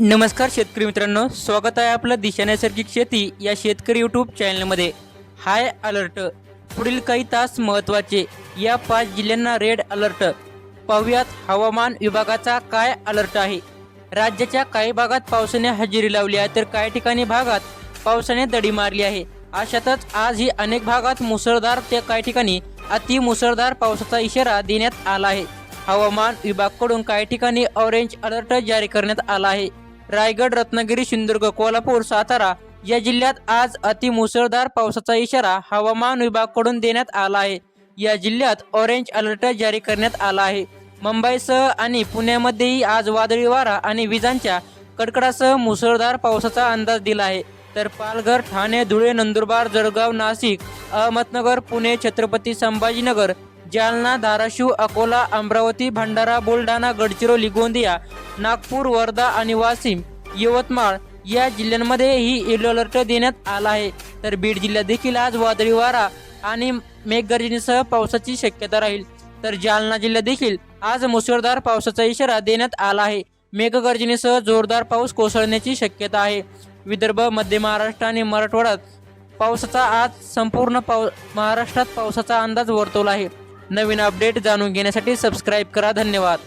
नमस्कार शेतकरी मित्रांनो स्वागत आहे आपलं दिशा नैसर्गिक शेती या शेतकरी यूट्यूब चॅनलमध्ये हाय अलर्ट पुढील काही तास महत्त्वाचे. या पाच जिल्ह्यांना रेड अलर्ट पाहुयात हवामान विभागाचा काय अलर्ट आहे. राज्याच्या काही भागात पावसाने हजेरी लावली आहे तर काही ठिकाणी भागात पावसाने दडी मारली आहे. अशातच आजही अनेक भागात मुसळधार ते काही ठिकाणी अति मुसळधार पावसाचा इशारा देण्यात आला आहे. हवामान विभागाकडून काही ठिकाणी ऑरेंज अलर्ट जारी करण्यात आला आहे. रायगड रत्नागिरी सिंधुदुर्ग कोल्हापूर सातारा या जिल्ह्यात आज अति मुसळधार पावसाचा इशारा हवामान विभागाकडून देण्यात आला आहे. या जिल्ह्यात ऑरेंज अलर्ट जारी करण्यात आला आहे. मुंबईसह आणि पुण्यामध्येही आज वादळी वारा आणि विजांच्या कडकडासह मुसळधार पावसाचा अंदाज दिला आहे. तर पालघर ठाणे धुळे नंदुरबार जळगाव नाशिक अहमदनगर पुणे छत्रपती संभाजीनगर जालना धाराशिव अकोला अमरावती भंडारा बुलढाणा गडचिरोली गोंदिया नागपूर वर्धा आणि वाशिम यवतमाळ या जिल्ह्यांमध्ये ही येलो अलर्ट देण्यात आला आहे. तर बीड जिल्ह्यात देखील आज वादळी वारा आणि मेघगर्जनेसह पावसाची शक्यता राहील. तर जालना जिल्ह्यात देखील आज मुसळधार पावसाचा इशारा देण्यात आला आहे. मेघगर्जनेसह जोरदार पाऊस कोसळण्याची शक्यता आहे. विदर्भ मध्य महाराष्ट्र आणि मराठवाड्यात पावसाचा आज संपूर्ण पाव महाराष्ट्रात पावसाचा अंदाज वर्तवला आहे. नवीन अपडेट जाणून घेण्यासाठी सबस्क्राईब करा. धन्यवाद.